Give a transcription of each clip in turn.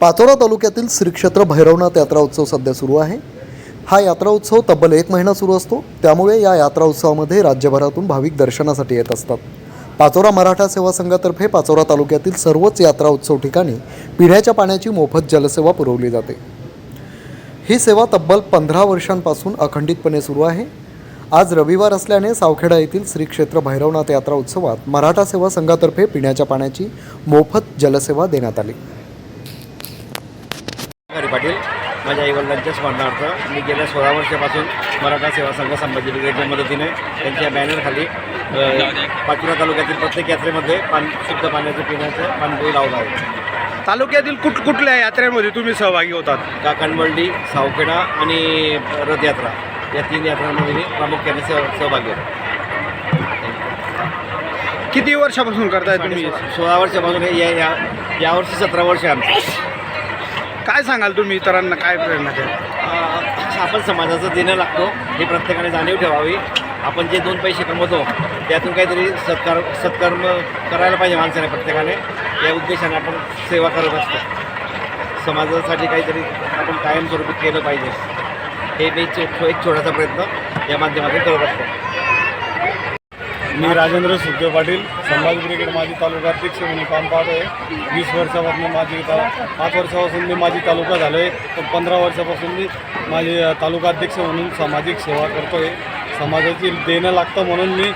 पाचोरा तालुक्यातील श्री क्षेत्र भैरवनाथ यात्रा उत्सव सध्या सुरू आहे. हा यात्रा उत्सव तब्बल एक महिना सुरू असतो. त्यामुळे या यात्रा उत्सवामध्ये राज्यभरातून भाविक दर्शनासाठी येत असतात. पाचोरा मराठा सेवा संघातर्फे पाचोरा तालुक्यातील सर्वच यात्रा उत्सव ठिकाणी पिण्याच्या पाण्याची मोफत जलसेवा पुरवली जाते. ही सेवा तब्बल पंधरा वर्षांपासून अखंडितपणे सुरू आहे. आज रविवार असल्याने सावखेडा येथील श्री क्षेत्र भैरवनाथ यात्रा उत्सवात मराठा सेवा संघातर्फे पिण्याच्या पाण्याची मोफत जलसेवा देण्यात आली. हरी पाटील माझ्या आईवडिलांच्या स्मरणार्थ मी गेल्या सोळा वर्षापासून मराठा सेवा संघ संभाजी ब्रिगेडच्या मदतीने त्यांच्या बॅनरखाली पाचोरा तालुक्यातील प्रत्येक यात्रेमध्ये पाणी शुद्ध पाण्याचं पिण्याचं पाणपोई लावलं आहे. तालुक्यातील कुठ कुठल्या यात्रेमध्ये तुम्ही सहभागी होतात? काकणवल्ली सावखेडा आणि रथयात्रा या तीन यात्रांमध्ये मी प्रामुख्याने सह सहभागी आहे. किती वर्षापासून करताय तुम्ही? सोळा वर्षापासून हे या या यावर्षी सतरा वर्ष आमचं. काय सांगाल तुम्ही इतरांना? काय प्रेरणा द्या आपण समाजाचं देणं लागतो. हे प्रत्येकाने जाणीव ठेवावी. आपण जे दोन पैसे कमवतो त्यातून काहीतरी सत्कार सत्कर्म करायला पाहिजे माणसाने प्रत्येकाने. या उद्देशाने आपण सेवा करत असतो. समाजासाठी काहीतरी आपण कायमस्वरूपी केलं पाहिजे. हे मी छो- एक छोटासा प्रयत्न या माध्यमातून करत असतो. मी राजेंद्र सुखदेव पाटील संभाजी ब्रिगेड माझी तालुका अध्यक्ष म्हणून काम पाहतो आहे वीस वर्षापासून माझी पाच वर्षापासून मी माझी तालुका झालो आहे तर पंधरा वर्षापासून मी माझे तालुका अध्यक्ष म्हणून सामाजिक सेवा करतो आहे समाजाची देणं लागतं म्हणून मी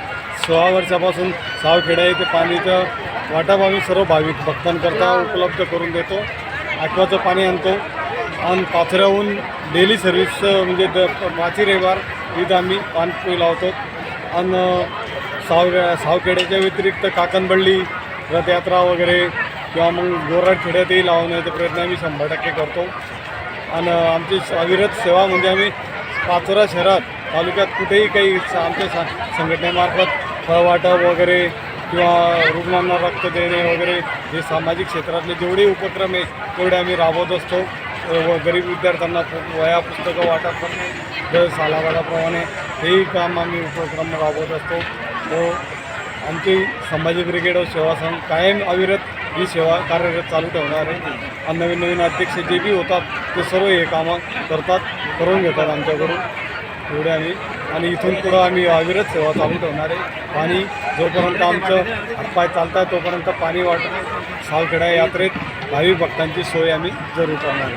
सोळा वर्षापासून सावखेडा येथे पाणीचं वाटप आम्ही सर्व भाविक भक्तांकरता उपलब्ध करून देतो. आठवाचं पाणी आणतो. आणि पाचऱ्याहून डेली सर्व्हिस म्हणजे द पाचही रविवार इथं आम्ही पाणपोई लावतो. आणि साव सावखेड्याच्या व्यतिरिक्त काकणबಳ್ळी रथयात्रा वगैरे किंवा मग गोराटखेड्यातही लावण्याचा प्रयत्न आम्ही शंभर टक्के करतो. आणि आमची अविरत सेवा म्हणजे आम्ही पाचोरा शहरात तालुक्यात कुठेही काही आमच्या सा संघटनेमार्फत फळवाटप वगैरे किंवा रुग्णांना रक्त देणे वगैरे हे सामाजिक क्षेत्रातले जेवढे उपक्रम आहे तेवढे आम्ही राबवत असतो. व गरीब विद्यार्थ्यांना वया वह्या पुस्तकं वाटप करणे दर हेही काम आम्ही उपक्रम राबवत असतो. तो आमची संभाजी ब्रिगेड व सेवा संघ कायम अविरत ही सेवा कार्यरत चालू ठेवणार आहे. आणि नवीन नवीन अध्यक्ष जे बी होतात ते सर्व हे कामं करतात करून घेतात आमच्याकडून. एवढे आम्ही. आणि इथून पुढं आम्ही अविरत सेवा चालू ठेवणार आहे. पाणी जोपर्यंत आमचं हातपाय चालत आहे तोपर्यंत पाणी वाट सावखेडा यात्रेत भावी भक्तांची सोय आम्ही जरूर करणार आहे.